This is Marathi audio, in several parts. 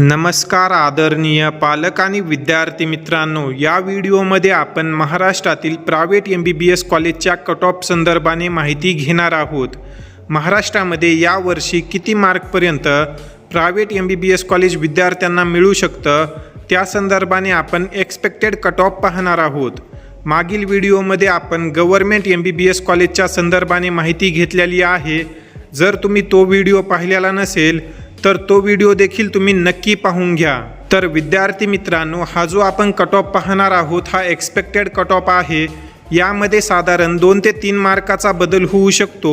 नमस्कार आदरणीय पालक आणि विद्यार्थी मित्रांनो या व्हिडिओमध्ये आपण महाराष्ट्रातील private M B B S कॉलेजच्या कट ऑफ संदर्भाने माहिती घेणार आहोत. महाराष्ट्रामध्ये यावर्षी किती मार्कपर्यंत private M B B S college विद्यार्थ्यांना मिळू शकतं? त्या संदर्भाने आपण एक्सपेक्टेड कट ऑफ पाहणार आहोत. मागील व्हिडिओमध्ये आपण government M B B S कॉलेजच्या संदर्भाने माहिती घेतलेली आहे. जर तुम्ही तो व्हिडिओ पाहिलेला नसेल तर तो व्हिडिओ देखील तुम्ही नक्की पाहून घ्या. तर विद्यार्थी मित्रांनो हा जो आपण कट ऑफ पाहणार आहोत हा एक्सपेक्टेड कट ऑफ आहे. यामध्ये साधारण दोन ते तीन मार्काचा बदल होऊ शकतो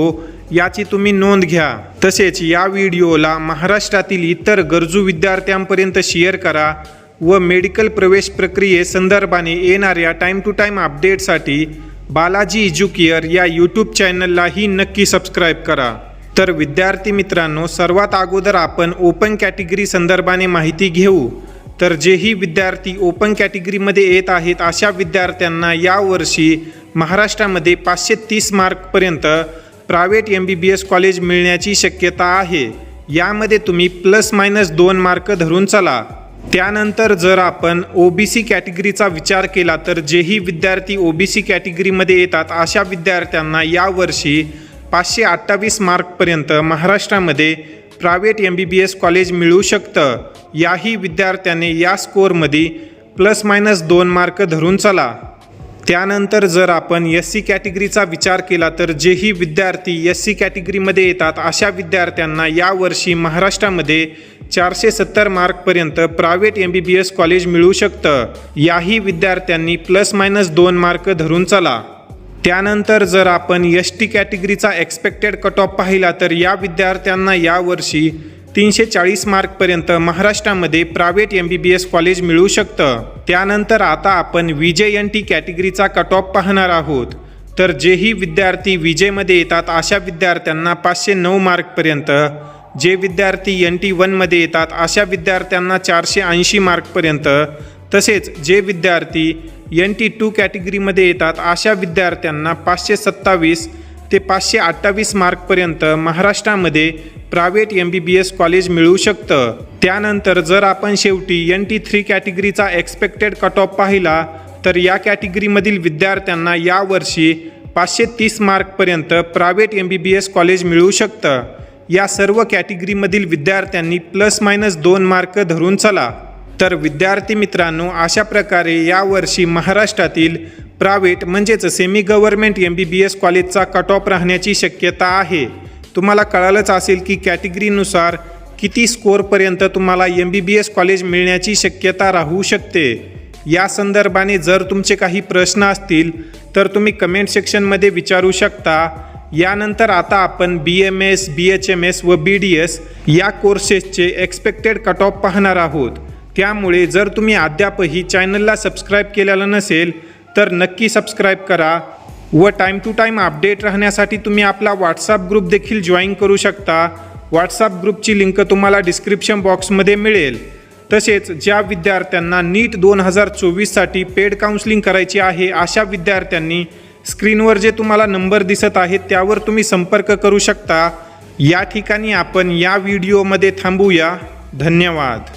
याची तुम्ही नोंद घ्या. तसेच या व्हिडिओला महाराष्ट्रातील इतर गरजू विद्यार्थ्यांपर्यंत शेअर करा व मेडिकल प्रवेश प्रक्रियेसंदर्भाने येणाऱ्या टाईम टू टाईम अपडेटसाठी बालाजी एज्युकेअर या यूट्यूब चॅनललाही नक्की सबस्क्राईब करा. तर विद्यार्थी मित्रांनो सर्वात अगोदर आपण ओपन कॅटेगरी संदर्भाने माहिती घेऊ. तर जेही विद्यार्थी ओपन कॅटेगरीमध्ये येत आहेत अशा विद्यार्थ्यांना यावर्षी महाराष्ट्रामध्ये पाचशे तीस मार्कपर्यंत private M B B S college मिळण्याची शक्यता आहे. यामध्ये तुम्ही प्लस मायनस दोन मार्क धरून चला. त्यानंतर जर आपण ओ बी सी कॅटेगरीचा विचार केला तर जेही विद्यार्थी ओ बी सी कॅटेगरीमध्ये येतात अशा विद्यार्थ्यांना यावर्षी पाचशे अठ्ठावीस मार्कपर्यंत महाराष्ट्रामध्ये private M B B S college मिळू शकतं. याही विद्यार्थ्याने या स्कोअरमध्ये प्लस मायनस दोन मार्क धरून चला. त्यानंतर जर आपण एस सी कॅटेगरीचा विचार केला तर जेही विद्यार्थी एस सी कॅटेगरीमध्ये येतात अशा विद्यार्थ्यांना यावर्षी महाराष्ट्रामध्ये चारशे सत्तर मार्कपर्यंत private M B B S college मिळू शकतं. याही विद्यार्थ्यांनी प्लस मायनस दोन मार्क धरून चला. त्यानंतर जर आपण एस टी कॅटेगरीचा एक्सपेक्टेड कट ऑफ पाहिला तर या विद्यार्थ्यांना यावर्षी तीनशे चाळीस मार्कपर्यंत महाराष्ट्रामध्ये private M B B S college मिळू शकतं. त्यानंतर आता आपण विजय एन टी कॅटेगरीचा कट ऑफ पाहणार आहोत. तर जेही विद्यार्थी विजेमध्ये येतात अशा विद्यार्थ्यांना पाचशे नऊ मार्कपर्यंत जे विद्यार्थी एन टी वनमध्ये येतात अशा विद्यार्थ्यांना चारशे ऐंशी मार्कपर्यंत तसेच जे विद्यार्थी एन टी टू कॅटेगरीमध्ये येतात अशा विद्यार्थ्यांना पाचशे सत्तावीस ते पाचशे अठ्ठावीस मार्कपर्यंत महाराष्ट्रामध्ये private M B B S college मिळू शकतं. त्यानंतर जर आपण शेवटी एन टी थ्री कॅटेगरीचा एक्सपेक्टेड कट ऑफ पाहिला तर या कॅटेगरीमधील विद्यार्थ्यांना यावर्षी पाचशे तीस मार्कपर्यंत private M B B S college मिळू शकतं. या सर्व कॅटेगरीमधील विद्यार्थ्यांनी प्लस मायनस दोन मार्क धरून चला. तर विद्यार्थी मित्रांनो अशा प्रकारे यावर्षी महाराष्ट्रातील प्रायव्हेट म्हणजेच semi government M B B S कॉलेजचा कट ऑफ राहण्याची शक्यता आहे. तुम्हाला कळालंच असेल की कॅटेगरीनुसार किती स्कोअरपर्यंत तुम्हाला M B B S college मिळण्याची शक्यता राहू शकते. या संदर्भाने जर तुमचे काही प्रश्न असतील तर तुम्ही कमेंट सेक्शनमध्ये विचारू शकता. यानंतर आता आपण B M S B H M S व बी डी एस या कोर्सेसचे एक्सपेक्टेड कट ऑफ पाहणार आहोत. त्यामुळे जर तुम्ही अद्यापही चॅनलला सबस्क्राईब केलेलं नसेल तर नक्की सबस्क्राईब करा व टाईम टू टाईम अपडेट राहण्यासाठी तुम्ही आपला व्हॉट्सअप ग्रुप देखील जॉईन करू शकता. व्हॉट्सअप ग्रुपची लिंक तुम्हाला डिस्क्रिप्शन बॉक्समध्ये मिळेल. तसेच ज्या विद्यार्थ्यांना नीट दोन हजार चोवीससाठी पेड काउन्सिलिंग करायची आहे अशा विद्यार्थ्यांनी स्क्रीनवर जे तुम्हाला नंबर दिसत आहेत त्यावर तुम्ही संपर्क करू शकता. या ठिकाणी आपण या व्हिडिओमध्ये थांबूया. धन्यवाद.